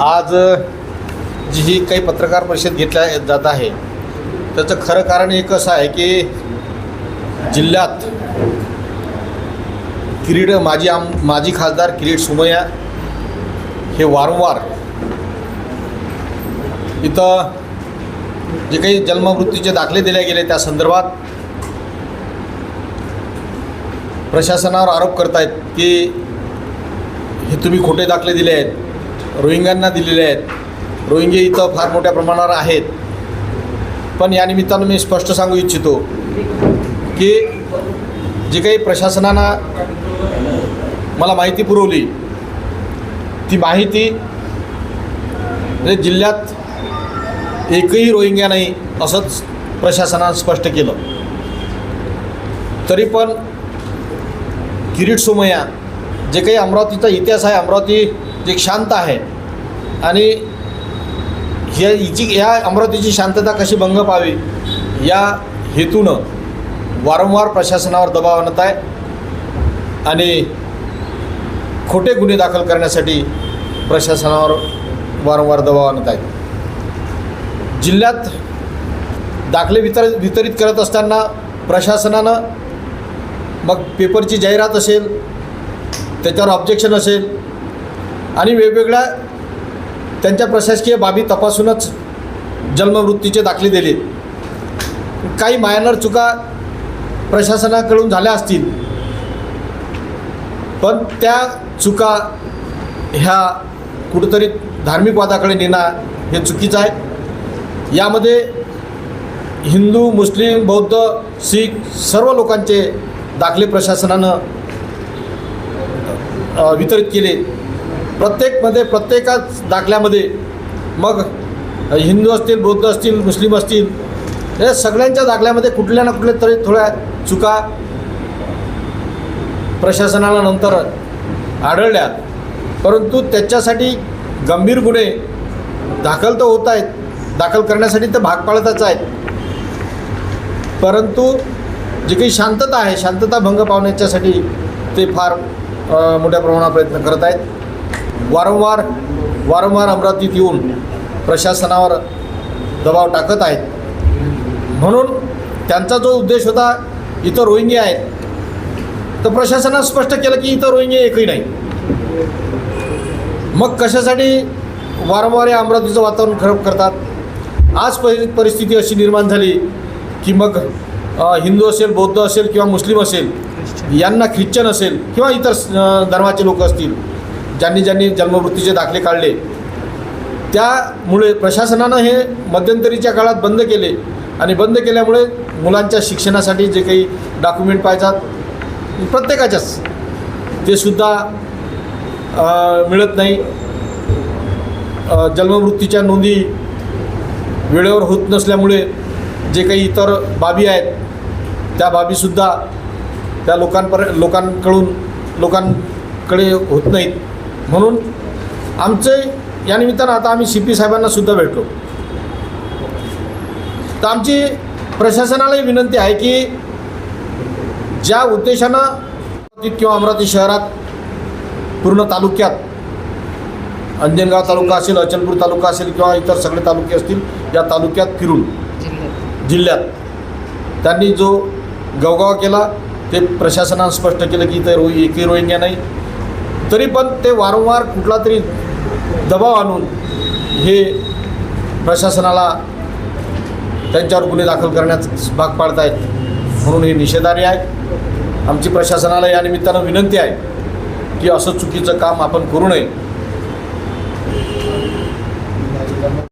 आज जी ही काही पत्रकार परिषद घेतल्या जात आहे त्याचं खरं कारण एक असं आहे की जिल्ह्यात किरीट माजी आम माजी खासदार किरीट सुमय्या हे वारंवार इथं जे काही जन्ममृत्यूचे दाखले दिले गेले त्या संदर्भात प्रशासनावर आरोप करतायत की हे तुम्ही खोटे दाखले दिले आहेत. रोहिंग्यांना दिलेले आहेत. रोहिंगे इथं फार मोठ्या प्रमाणावर आहेत. पण या निमित्तानं मी स्पष्ट सांगू इच्छितो की जे काही प्रशासनानं मला माहिती पुरवली ती माहिती म्हणजे जिल्ह्यात एकही रोहिंग्या नाही असंच प्रशासनानं स्पष्ट केलं. तरी पण किरीट सोमय्या जे काही अमरावतीचा इतिहास आहे अमरावती जे शांत आहे. आणि ह्या हिची ह्या अमरावतीची शांतता कशी भंग पावी या हेतूनं वारंवार प्रशासनावर दबाव आणत आहे. आणि खोटे गुन्हे दाखल करण्यासाठी प्रशासनावर वारंवार दबाव आणत आहेत. जिल्ह्यात दाखले वितर वितरित करत असताना प्रशासनानं मग पेपरची जाहिरात असेल त्याच्यावर ऑब्जेक्शन असेल आणि वेगवेगळ्या त्यांच्या प्रशासकीय बाबी तपासूनच जन्मवृत्तीचे दाखले दिले. काही मायनर चुका प्रशासनाकडून झाल्या असतील पण त्या चुका ह्या कुठंतरी धार्मिक वादाकडे नेणं हे चुकीचं आहे. यामध्ये हिंदू मुस्लिम बौद्ध शीख सर्व लोकांचे दाखले प्रशासनानं वितरित केले. प्रत्येकमध्ये प्रत्येकाच दाखल्यामध्ये मग हिंदू असतील बौद्ध असतील मुस्लिम असतील या सगळ्यांच्या दाखल्यामध्ये कुठल्या ना कुठल्या तरी थोड्या चुका प्रशासनाला नंतर आढळल्या परंतु त्याच्यासाठी गंभीर गुन्हे दाखल तर होत आहेत दाखल करण्यासाठी तर भाग पाडतच आहेत. परंतु जी काही शांतता आहे शांतता भंग पावण्याच्यासाठी ते फार मोठ्या प्रमाणात प्रयत्न करत आहेत. वारंवार वारंवार अमरावतीत येऊन प्रशासनावर दबाव टाकत आहेत. म्हणून त्यांचा जो उद्देश होता इथं रोहिंगे आहेत. तर प्रशासनानं स्पष्ट केलं की इथं रोहिंगे एकही नाही. मग कशासाठी वारंवार या अमरावतीचं वातावरण खराब करतात? आज परि परिस्थिती अशी निर्माण झाली की मग हिंदू असेल बौद्ध असेल किंवा मुस्लिम असेल यांना ख्रिश्चन असेल किंवा इतर धर्माचे लोक असतील ज्यांनी ज्यांनी जन्ममृत्यूचे दाखले काढले त्यामुळे प्रशासनानं हे मध्यंतरीच्या काळात बंद केले आणि बंद केल्यामुळे मुलांच्या शिक्षणासाठी जे काही डॉक्युमेंट पाहिजेत प्रत्येकाच्याच ते सुद्धा मिळत नाही. जन्मवृत्तीच्या जन्ममृत्यूच्या नोंदी वेळेवर होत नसल्यामुळे जे काही इतर बाबी आहेत त्या बाबीसुद्धा त्या लोकांपर लोकांकडून लोकांकडे होत नाहीत. म्हणून आमचे या निमित्तानं आता आम्ही सी पी साहेबांना सुद्धा भेटलो. तर आमची प्रशासनालाही विनंती आहे की ज्या उद्देशानं अमरावतीत किंवा अमरावती शहरात पूर्ण तालुक्यात अंजनगाव तालुका असेल अचलपूर तालुका असेल किंवा इतर सगळे तालुके असतील या तालुक्यात फिरून जिल्ह्यात. त्यांनी जो गवगाव केला ते प्रशासनानं स्पष्ट केलं की इथं रो एकही रोहिंग्या नाही. तरी पण ते वारंवार कुठला तरी दबाव आणून हे प्रशासनाला त्यांच्यावर गुन्हे दाखल करण्यास भाग पाडत आहेत म्हणून हे निषेधार्ह आहे. आमची प्रशासनाला या निमित्तानं विनंती आहे की असं चुकीचं काम आपण करू नये.